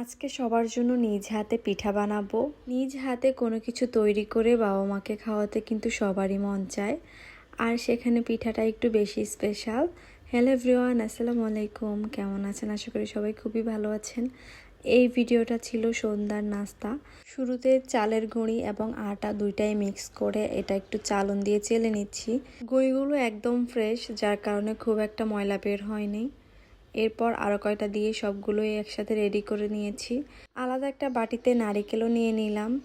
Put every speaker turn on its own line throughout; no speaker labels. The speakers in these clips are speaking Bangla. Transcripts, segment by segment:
আজকে সবার জন্য নিজ হাতে পিঠা বানাবো। নিজ হাতে কোনো কিছু তৈরি করে বাবা মাকে খাওয়াতে কিন্তু সবারই মন চায়। আর সেখানে পিঠাটা একটু বেশি স্পেশাল হ্যালো এভরিওয়ান আসসালামু আলাইকুম। কেমন আছেন? আশা করি সবাই খুবই ভালো আছেন। এই ভিডিওটা ছিল সন্ধ্যার নাস্তা। শুরুতে চালের গুঁড়ি এবং আটা দুইটাই মিক্স করে এটা একটু চালন দিয়ে চেলে নিচ্ছি। গুঁড়িগুলো একদম ফ্রেশ যার কারণে খুব একটা ময়লা বের হয়নি। এরপর আরও কয়টা দিয়ে সবগুলোই একসাথে রেডি করে নিয়েছি। আলাদা একটা বাটিতে নারিকেলও নিয়ে নিলাম।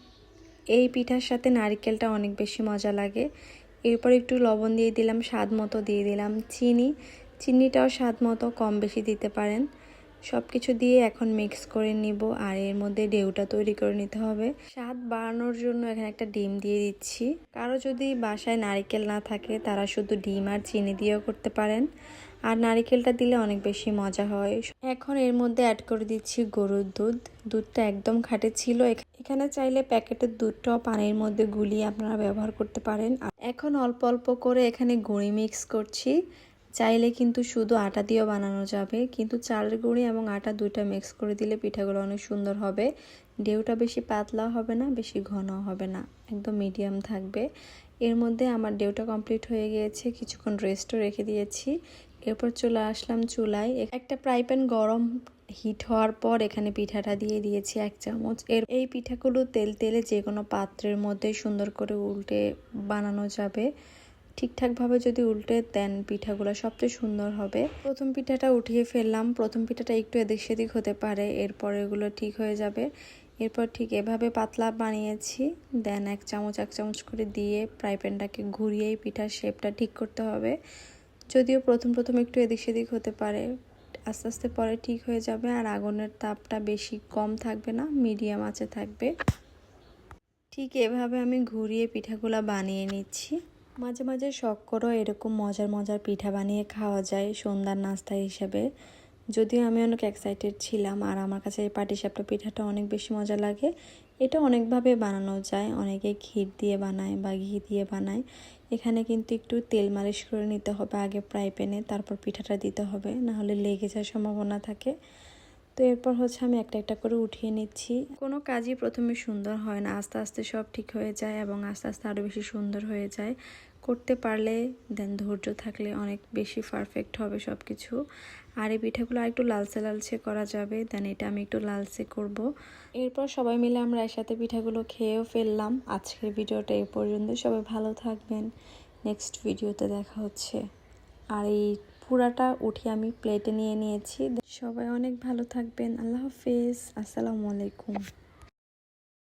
এই পিঠার সাথে নারিকেলটা অনেক বেশি মজা লাগে। এরপর একটু লবণ দিয়ে দিলাম, স্বাদ মতো দিয়ে দিলাম চিনি। চিনিটাও স্বাদ মতো কম বেশি দিতে পারেন। সব কিছু দিয়ে এখন মিক্স করে নিব আর এর মধ্যে ডেউটা তৈরি করে নিতে হবে। স্বাদ বাড়ানোর জন্য এখানে একটা ডিম দিয়ে দিচ্ছি। কারও যদি বাসায় নারিকেল না থাকে, তারা শুধু ডিম আর চিনি দিয়েও করতে পারেন। আর নারিকেলটা দিলে অনেক বেশি মজা হয়। এখন এর মধ্যে অ্যাড করে দিচ্ছি গরুর দুধ। দুধটা একদম খাঁটে ছিল। এখ- এখানে চাইলে প্যাকেটের দুধটাও পানির মধ্যে গুলিয়ে আপনারা ব্যবহার করতে পারেন। এখন অল্প অল্প করে এখানে গুঁড়ি মিক্স করছি। চাইলে কিন্তু শুধু আটা দিয়েও বানানো যাবে। কিন্তু চালের গুঁড়ি এবং আটা দুইটা মিক্স করে দিলে পিঠাগুলো অনেক সুন্দর হবে। ডেউটা বেশি পাতলাও হবে না, বেশি ঘনও হবে না। একদম মিডিয়াম থাকবে। এর মধ্যে আমার ডেউটা কমপ্লিট হয়ে গিয়েছে। কিছুক্ষণ রেস্টও রেখে দিয়েছি। এরপর চলে আসলাম চুলায়। একটা ফ্রাই প্যান গরম হিট হওয়ার পর এখানে পিঠাটা দিয়ে দিয়েছি এক চামচ। এর এই পিঠাগুলো তেল তেলে যে কোনো পাত্রের মধ্যে সুন্দর করে উল্টে বানানো যাবে। ঠিকঠাকভাবে যদি উল্টে দেন পিঠাগুলো, সবচেয়ে সুন্দর হবে। প্রথম পিঠাটা উঠিয়ে ফেললাম। প্রথম পিঠাটা একটু এদিক সেদিক হতে পারে, এরপর এগুলো ঠিক হয়ে যাবে। এরপর ঠিক এভাবে পাতলা বানিয়েছি। দেন এক চামচ এক চামচ করে দিয়ে ফ্রাই প্যানটাকে ঘুরিয়েই পিঠার শেপটা ঠিক করতে হবে। যদিও প্রথম প্রথম একটু এদিক সেদিক হতে পারে, আস্তে আস্তে পরে ঠিক হয়ে যাবে আর আগুনের তাপটা বেশি কম থাকবে না মিডিয়াম আঁচে থাকবে। ঠিক এভাবে আমি ঘুরিয়ে পিঠাগুলো বানিয়ে নিচ্ছি। মাঝে মাঝে শখ করো এরকম মজার মজার পিঠা বানিয়ে খাওয়া যায় সন্ধ্যার নাস্তা হিসেবে। যদিও আমি অনেক এক্সাইটেড ছিলাম আর আমার কাছে এই পাটিসাপটা পিঠাটা অনেক বেশি মজা লাগে। এটা অনেকভাবে বানানো যায়। অনেকে ক্ষীর দিয়ে বানায় বা ঘি দিয়ে বানায়। এখানে কিন্তু একটু তেল মালিশ করে নিতে হবে আগে ফ্রাই প্যানে, তারপর পিঠাটা দিতে হবে না হলে লেগে যাওয়ার সম্ভাবনা থাকে। তো এরপর হচ্ছে আমি একটা একটা করে উঠিয়ে নিচ্ছি। কোনো কাজই প্রথমে সুন্দর হয় না, আস্তে আস্তে সব ঠিক হয়ে যায় এবং আস্তে আস্তে আরও বেশি সুন্দর হয়ে যায়। করতে পারলে দেন ধৈর্য থাকলে অনেক বেশি পারফেক্ট হবে সব কিছু আর এই পিঠাগুলো আর একটু লালচে লালচে করা যাবে দেন এটা আমি একটু লালচে করব। এরপর সবাই মিলে আমরা একসাথে পিঠাগুলো খেয়েও ফেললাম। আজকের ভিডিওটা এই পর্যন্ত, সবাই ভালো থাকবেন। নেক্সট ভিডিওতে দেখা হচ্ছে। আর এই পুরাটা উঠিয়ে আমি প্লেটে নিয়ে নিয়েছি। সবাই অনেক ভালো থাকবেন। আল্লাহ হাফেজ। আসসালামু আলাইকুম।